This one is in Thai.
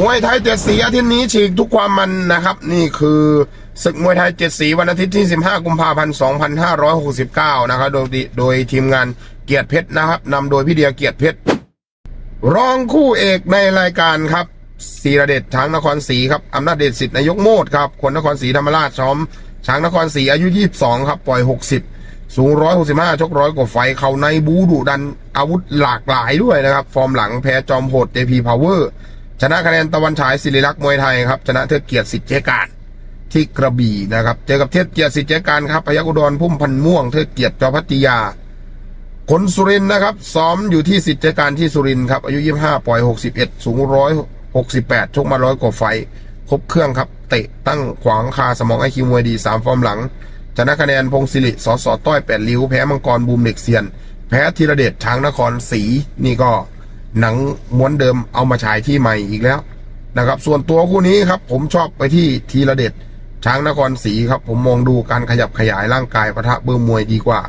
มวยไทยเจ็ดสีอาทิตย์นี้ฉีกทุกความมันนะครับ นี่คือศึกมวยไทยเจ็ดสีวันอาทิตย์ที่ 15 กุมภาพันธ์ 2569 นะครับ โดยโดยทีมงานเกียรติเพชรนะครับนำโดยพี่เดียเกียรติเพชรรองคู่เอกในรายการครับศิระเดชช้างนครศรีครับอำนาจเดชสิทธิ์นายกโมดครับคนนครศรีธรรมราชซ้อม ช้างนครศรีอายุ 22 ครับ ปล่อย 60 สูง 165 ชกร้อยกว่าไฟเข่าในบูดุดันอาวุธหลากหลายด้วยนะครับ ฟอร์มหลังแพ้จอมโหด JP Power ชนะคะแนนตะวันฉายศิริลักษ์มวยไทยครับ ชนะเทิดเกียรติสิทธิ์เจการที่กระบี่นะครับ เจอกับเทิดเกียรติสิทธิ์เจการครับพยัคฆ์อุดรพุ่มพันม่วงเทิดเกียรติจอพัทยาคนสุรินนะครับ ซ้อมอยู่ที่สิทธิ์เจการที่สุรินครับอายุ 25 ปล่อย 61 สูง 168 ชกมาร้อยกว่าไฟ ครบเครื่องครับ เตะตั้งขวางคาสมองไอคิวมวยดี 3 ฟอร์มหลัง ชนะคะแนนพงศิริสอสอต้อยแปดริ้วแพ้มังกรบูมเด็กเซียน แพ้ธีระเดชช้างนครศรีนี่ก็ หนังม้วนเดิมเอามาฉายที่ใหม่อีกแล้วนะครับ ส่วนตัวคู่นี้ครับ ผมชอบไปที่ทีรเด็ดช้างนครศรีครับ ผมมองดูการขยับขยายร่างกายปะทะเบอร์มวยดีกว่า